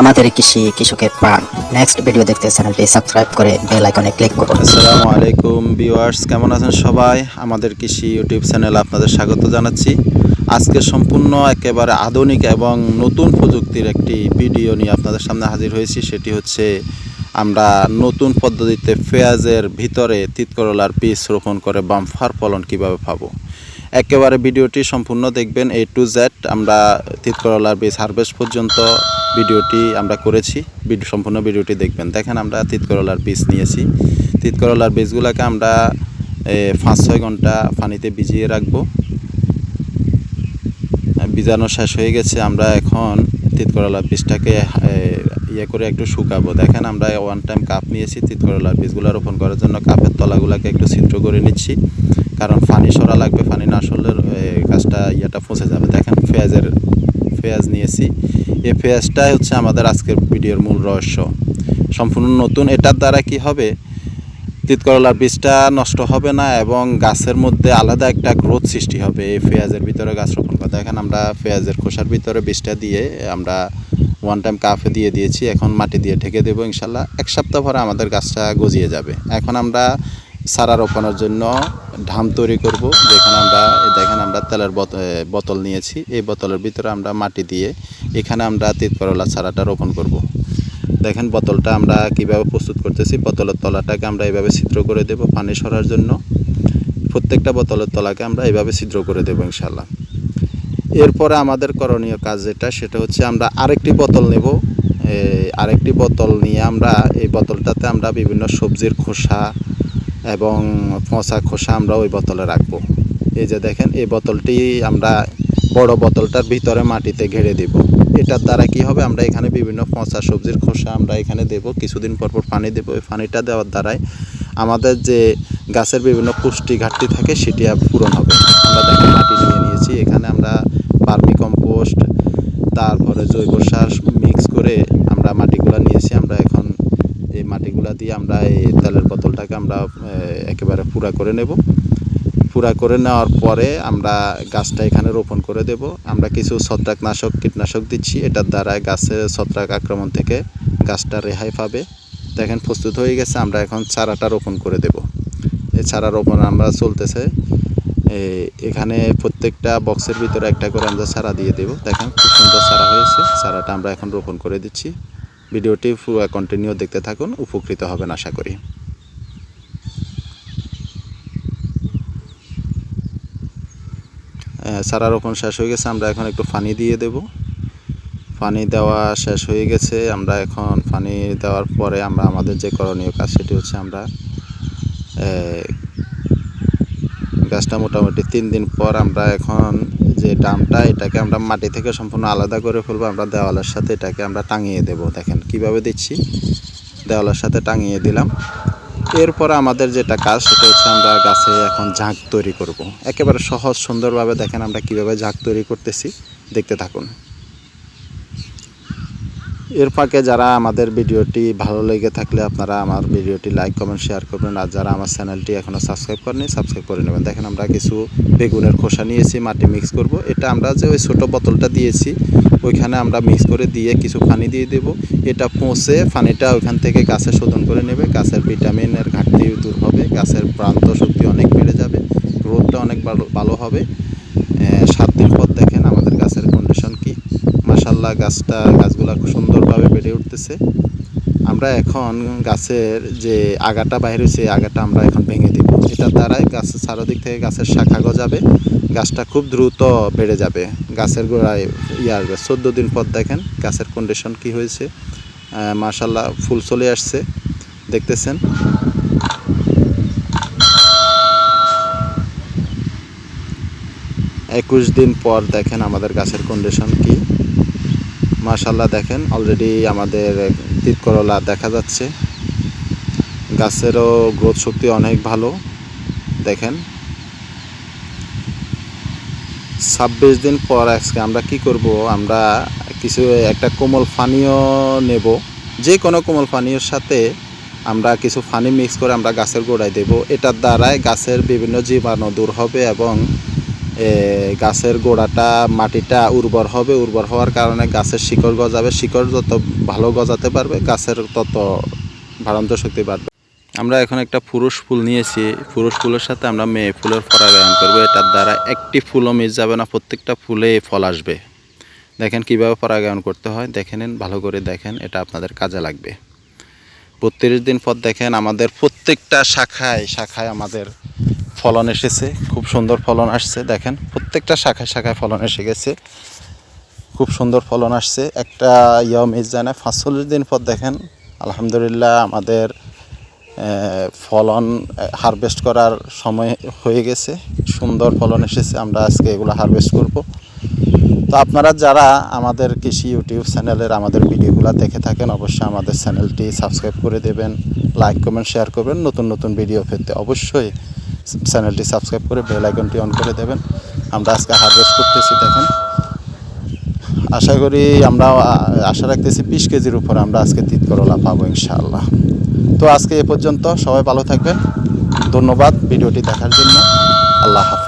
আমাদের কৃষি কৃষকের প্রাণ। নেক্সট ভিডিও দেখতে চ্যানেলটি সাবস্ক্রাইব করে বেল আইকনে ক্লিক করুন। আসসালামু আলাইকুম ভিউয়ার্স কেমন আছেন সবাই? আমাদের কৃষি ইউটিউব চ্যানেলে আপনাদের স্বাগত জানাচ্ছি। আজকে সম্পূর্ণ একেবারে আধুনিক এবং নতুন প্রযুক্তির একটি ভিডিও নিয়ে আপনাদের সামনে হাজির হয়েছি। সেটি হচ্ছে আমরা নতুন পদ্ধতিতে পেঁয়াজের ভিতরে তিতকরলার বীজ রোপণ করে বামফার ফলন কীভাবে পাবো। একেবারে ভিডিওটি সম্পূর্ণ দেখবেন এ টু জেড আমরা তিতকরলার বীজ হারভেস্ট পর্যন্ত ভিডিওটি আমরা করেছি। ভিডিও সম্পূর্ণ ভিডিওটি দেখবেন। দেখেন আমরা তিতকরলার বীজ নিয়েছি। তিতকরলার বীজগুলোকে আমরা পাঁচ ছয় ঘণ্টা পানিতে ভিজিয়ে রাখব। বীজাণু শেষ হয়ে গেছে। আমরা এখন তিতকরলার বীজটাকে ইয়ে করে একটু শুকাবো। দেখেন আমরা ওয়ান টাইম কাপ নিয়েছি তিতকরলার বীজগুলো রোপণ করার জন্য। কাপের তলাগুলোকে একটু ছিদ্র করে নিচ্ছি। কারণ পানি সরা লাগবে পানি না সরলে গাছটা ইয়েটা পচে যাবে। দেখেন পেঁয়াজের পেঁয়াজ নিয়েছি। এই পেঁয়াজটাই হচ্ছে আমাদের আজকের ভিডিওর মূল রহস্য। সম্পূর্ণ নতুন। এটার দ্বারা কি হবে? তিত তিতকরলার বীজটা নষ্ট হবে না এবং গাছের মধ্যে আলাদা একটা গ্রোথ সৃষ্টি হবে এই পেঁয়াজের ভিতরে গাছ রোপণ করতে। এখন আমরা পেঁয়াজের খোসার ভিতরে বীজটা দিয়ে আমরা ওয়ান টাইম কাফে দিয়ে দিয়েছি। এখন মাটি দিয়ে ঢেকে দেবো ইনশাল্লাহ। এক সপ্তাহ পরে আমাদের গাছটা গজিয়ে যাবে। এখন আমরা চারা রোপণের জন্য ঢাম তৈরি করব, যেখানে আমরা দেখেন আমরা তেলের বোত- বোতল নিয়েছি। এই বোতলের ভিতরে আমরা মাটি দিয়ে এখানে আমরা তিতকরলা সারাটা রোপণ করব। দেখেন বোতলটা আমরা কীভাবে প্রস্তুত করতেছি। বোতলের তলাটাকে আমরা এইভাবে ছিদ্র করে দেব পানি সরার জন্য। প্রত্যেকটা বোতলের তলাকে আমরা এইভাবে ছিদ্র করে দেবো ইনশাল্লাহ এরপরে আমাদের করণীয় কাজ যেটা, সেটা হচ্ছে আমরা আরেকটি বোতল নেব। আরেকটি বোতল নিয়ে আমরা এই বোতলটাতে আমরা বিভিন্ন সবজির খোসা এবং পচা খোসা আমরা ওই বোতলে রাখব। এই যে দেখেন, এই বোতলটি আমরা বড় বোতলটার ভিতরে মাটিতে ঘেরে দিব। এটার দ্বারা কি হবে? আমরা এখানে বিভিন্ন পচা সবজির খোসা আমরা এখানে দেব। কিছুদিন পর পর পানি দেবো। ওই পানিটা দেওয়ার দ্বারাই আমাদের যে গাছের বিভিন্ন পুষ্টি ঘাটতি থাকে, সেটি পূরণ হবে। আমরা দেখেন মাটি নিয়ে নিয়েছি। এখানে আমরা বার্মি কম্পোস্ট, তারপরে জৈব সার মিক্স করে আমরা মাটিগুলো নিয়েছি আমরা এখন এই মাটিগুলা দিয়ে আমরা এই তেলের বোতলটাকে আমরা একেবারে পুরা করে নেব। পুরা করে নেওয়ার পরে আমরা গাছটা এখানে রোপণ করে দেব। আমরা কিছু ছত্রাকনাশক, কীটনাশক দিচ্ছি। এটার দ্বারা গাছের ছত্রাক আক্রমণ থেকে গাছটা রেহাই পাবে। দেখেন, প্রস্তুত হয়ে গেছে। আমরা এখন চারাটা রোপণ করে দেব। এই চারা রোপণ আমরা চলতেছে। এখানে প্রত্যেকটা বক্সের ভিতরে একটা করে আমরা চারা দিয়ে দেব। দেখেন, খুব সুন্দর চারা হয়েছে। চারাটা আমরা এখন রোপণ করে দিচ্ছি। ভিডিওটি কন্টিনিউ দেখতে থাকুন, উপকৃত হবেন আশা করি। চারা রোপণ শেষ হয়ে গেছে, আমরা এখন একটু পানি দিয়ে দেব। পানি দেওয়া শেষ হয়ে গেছে, আমরা এখন পানি দেওয়ার পরে আমরা আমাদের যে করণীয় কাজ সেটি হচ্ছে আমরা গাছটা মোটামুটি তিন দিন পর আমরা এখন যে ডামটা, এটাকে আমরা মাটি থেকে সম্পূর্ণ আলাদা করে ফেলব, আমরা দেওয়ালের সাথে এটাকে আমরা টাঙিয়ে দেব। দেখেন, কীভাবে দিচ্ছি? দেওয়ালের সাথে টাঙিয়ে দিলাম। এরপর আমাদের যেটা কাজ, সেটা হচ্ছে আমরা গাছে এখন ঝাঁক তৈরি করব। একেবারে সহজ, সুন্দরভাবে দেখেন আমরা কীভাবে ঝাঁক তৈরি করতেছি। দেখতে থাকুন। এর ফাঁকে যারা আমাদের ভিডিওটি ভালো লেগে থাকলে আপনারা আমার ভিডিওটি লাইক কমেন্ট শেয়ার করবেন। আর যারা আমার চ্যানেলটি এখনও সাবস্ক্রাইব করেনি সাবস্ক্রাইব করে নেবেন। দেখেন আমরা কিছু বেগুনের খোসা নিয়েছি, মাটি মিক্স করব। এটা আমরা যে ওই ছোটো বোতলটা দিয়েছি, ওইখানে আমরা মিক্স করে দিয়ে কিছু পানি দিয়ে দেব। এটা পচে পানিটা ওইখান থেকে গাছে শোধন করে নেবে। গাছের ভিটামিনের ঘাটতি দূর হবে, গাছের প্রান্ত শক্তি অনেক বেড়ে যাবে গ্রোথটা অনেক ভালো ভালো হবে। সাত দিন পর দেখেন আমাদের গাছের কন্ডিশন কি মাসাল্লাহ গাছটা, গাছগুলা খুব সুন্দরভাবে বেড়ে উঠতেছে। আমরা এখন গাছের যে আগাটা বাইরে হয়েছে আগাটা আমরা এখন ভেঙে দিব। এটার দ্বারাই গাছের চারোদিক থেকে গাছের শাখা গজাবে, গাছটা খুব দ্রুত বেড়ে যাবে। গাছের গোড়ায় ইয়ে আসবে চোদ্দ দিন পর দেখেন, গাছের কন্ডিশন কি হয়েছে। মাশাল্লাহ ফুল চলে আসছে, দেখতেছেন। একুশ দিন পর দেখেন আমাদের গাছের কন্ডিশন কি। মাশাল্লাহ দেখেন অলরেডি আমাদের তিতকরলা দেখা যাচ্ছে। গাছেরও গ্রোথ শক্তি অনেক ভালো, দেখেন। ছাব্বিশ দিন পর আজকে আমরা কি করব? আমরা কিছু একটা কোমল পানীয় নেব। যে কোনো কোমল পানীয়র সাথে আমরা কিছু পানি মিক্স করে আমরা গাছের গোড়ায় দেব। এটার দ্বারাই গাছের বিভিন্ন জীবাণু দূর হবে এবং গাছের গোড়াটা, মাটিটা উর্বর হবে। উর্বর হওয়ার কারণে গাছের শিকড় গজাবে। শিকড় যত ভালো গজাতে পারবে, গাছের তত বাড়ন্ত শক্তি বাড়বে। আমরা এখন একটা পুরুষ ফুল নিয়েছি। পুরুষ ফুলের সাথে আমরা মেয়ে ফুলের পরাগায়ন করব। এটার দ্বারা একটি ফুলও মিস যাবে না। প্রত্যেকটা ফুলে ফল আসবে। দেখেন কীভাবে পরাগায়ন করতে হয়। দেখে নিন, ভালো করে দেখেন। এটা আপনাদের কাজে লাগবে। বত্রিশ দিন পর দেখেন আমাদের প্রত্যেকটা শাখায় শাখায় আমাদের ফলন এসেছে, খুব সুন্দর ফলন আসছে, দেখেন, প্রত্যেকটা শাখায় শাখায় ফলন এসে গেছে। খুব সুন্দর ফলন আসছে। একটা ইয়েও মিস যায় না পাঁচচল্লিশ দিন পর দেখেন, আলহামদুলিল্লাহ আমাদের ফলন হারভেস্ট করার সময় হয়ে গেছে। সুন্দর ফলন এসেছে, আমরা আজকে এগুলো হারভেস্ট করব। তো আপনারা যারা আমাদের কৃষি ইউটিউব চ্যানেলের আমাদের ভিডিওগুলো দেখে থাকেন, অবশ্যই আমাদের চ্যানেলটি সাবস্ক্রাইব করে দেবেন, লাইক, কমেন্ট, শেয়ার করবেন। নতুন নতুন ভিডিও পেতে অবশ্যই চ্যানেলটি সাবস্ক্রাইব করে বেল আইকনটি অন করে দেবেন। আমরা আজকে হারভেস্ট করতেছি, দেখেন। আশা করি আমরা আশা রাখতেছি বিশ কেজির উপর আমরা আজকে তিত করলা পাবো ইনশাআল্লাহ। তো আজকে এ পর্যন্ত সবাই ভালো থাকবেন। ধন্যবাদ ভিডিওটি দেখার জন্য। আল্লাহ হাফেজ।